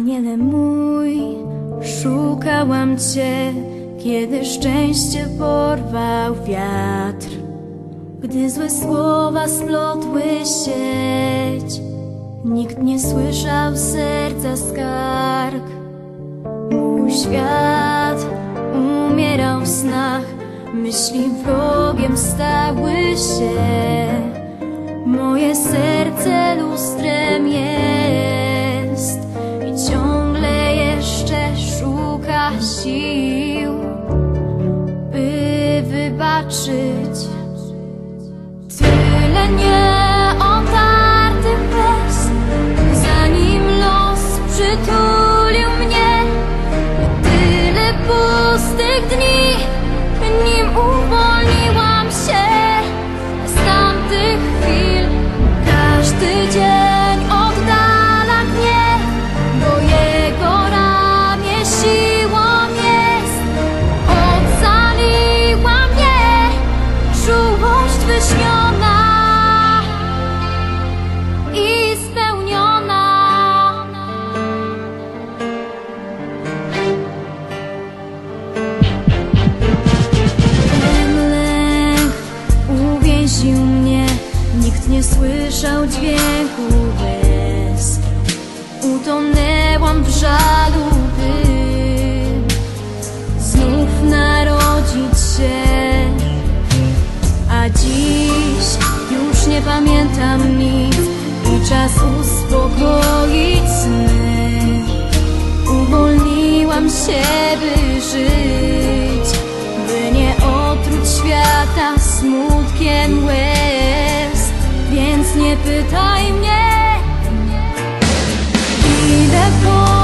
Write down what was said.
Aniele mój, szukałam Cię, kiedy szczęście porwał wiatr. Gdy złe słowa splotły sieć, nikt nie słyszał serca skarg. Mój świat umierał w snach, myśli wrogiem stały się. Moje serce lustrem jest szuka sił, by wybaczyć. Tyle nieotartych wyśniona i spełniona. Lęk uwięził mnie, nikt nie słyszał dźwięku łez. Utonęłam w żalu, pamiętam nic I czas uspokoić sny. Uwolniłam się, by żyć By nie otruć świata smutkiem łez. Więc nie pytaj mnie Idę po